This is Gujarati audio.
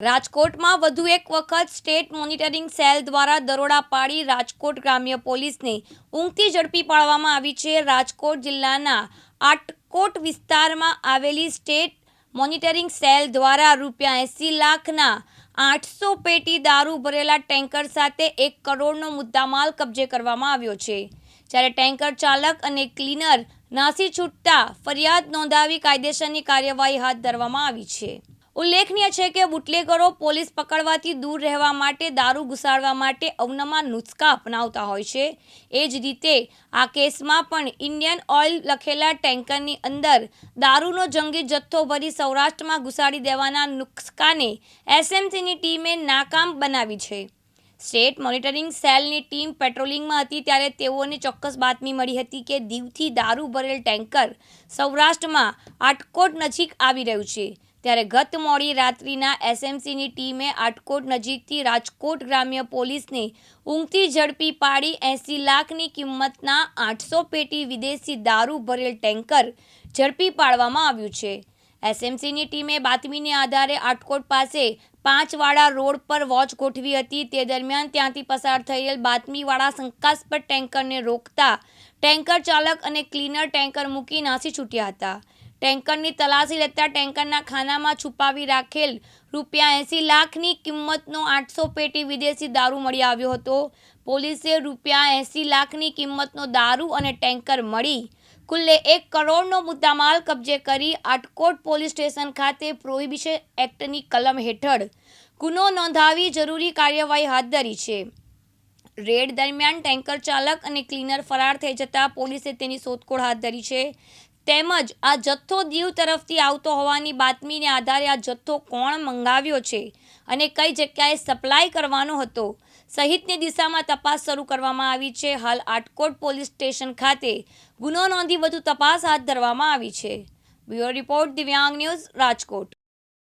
રાજકોટમાં વધુ એક વખત સ્ટેટ મોનિટરિંગ સેલ દ્વારા દરોડા પાડી રાજકોટ ગ્રામ્ય પોલીસને ઊંઘથી ઝડપી પાડવામાં આવી છે. રાજકોટ જિલ્લાના આટકોટ વિસ્તારમાં આવેલી સ્ટેટ મોનિટરિંગ સેલ દ્વારા રૂપિયા એંસી લાખના આઠસો પેટી દારૂ ભરેલા ટેન્કર સાથે એક કરોડનો મુદ્દામાલ કબજે કરવામાં આવ્યો છે. જ્યારે ટેન્કર ચાલક અને ક્લીનર નાસી છૂટતા ફરિયાદ નોંધાવી કાયદેસરની કાર્યવાહી હાથ ધરવામાં આવી છે. ઉલ્લેખનીય છે કે બુટલેગરો પોલીસ પકડવાથી દૂર રહેવા માટે, દારૂ ઘુસાડવા માટે અવનવા નુસ્ખા અપનાવતા હોય છે. એ જ રીતે આ કેસમાં પણ ઇન્ડિયન ઓઇલ લખેલા ટેન્કરની અંદર દારૂનો જંગી જથ્થો ભરી સૌરાષ્ટ્રમાં ઘુસાડી દેવાના નુસ્ખાને એસએમસીની ટીમે નાકામ બનાવી છે. સ્ટેટ મોનિટરિંગ સેલની ટીમ પેટ્રોલિંગમાં હતી ત્યારે તેઓને ચોક્કસ બાતમી મળી હતી કે દીવથી દારૂ ભરેલ ટેન્કર સૌરાષ્ટ્રમાં આટકોટ નજીક આવી રહ્યું છે. ત્યારે ગત મોડી રાત્રિના એસએમસીની ટીમે આટકોટ નજીકથી રાજકોટ ગ્રામ્ય પોલીસને ઊંઘથી ઝડપી પાડી એંસી લાખની કિંમતના આઠસો પેટી વિદેશી દારૂ ભરેલ ટેન્કર ઝડપી પાડવામાં આવ્યું છે. એસએમસીની ટીમે બાતમીને આધારે આટકોટ પાસે પાંચવાડા રોડ પર વોચ ગોઠવી હતી. તે દરમિયાન ત્યાંથી પસાર થયેલ બાતમીવાળા શંકાસ્પદ ટેન્કરને રોકતા ટેન્કર ચાલક અને ક્લીનર ટેન્કર મૂકી નાસી છૂટ્યા હતા. ટેન્કરની તલાશી લેતા ટેન્કરના ખાનામાં છુપાવી રાખેલ રૂપિયા એંસી લાખની કિંમતનો આઠસો પેટી વિદેશી દારૂ મળી આવ્યો હતો. પોલીસે રૂપિયા એંસી લાખની કિંમતનો દારૂ અને ટેન્કર મળી કુલ્લે એક કરોડનો મુદ્દામાલ કબજે કરી આટકોટ પોલીસ સ્ટેશન ખાતે પ્રોહિબિશન એક્ટની કલમ હેઠળ ગુનો નોંધાવી જરૂરી કાર્યવાહી હાથ ધરી છે. રેડ દરમિયાન ટેન્કર ચાલક અને ક્લીનર ફરાર થઈ જતા પોલીસે તેની શોધખોળ હાથ ધરી છે. તેમજ આ જથ્થો દીવ તરફથી આવતો હોવાની બાતમીને આધારે આ જથ્થો કોણ મંગાવ્યો છે અને કઈ જગ્યાએ સપ્લાય કરવાનો હતો, સહિતની દિશામાં તપાસ શરૂ કરવામાં આવી છે. હાલ આટકોટ પોલીસ સ્ટેશન ખાતે ગુનો નોંધી વધુ તપાસ હાથ ધરવામાં આવી છે. Bureau report Divyang news Rajkot.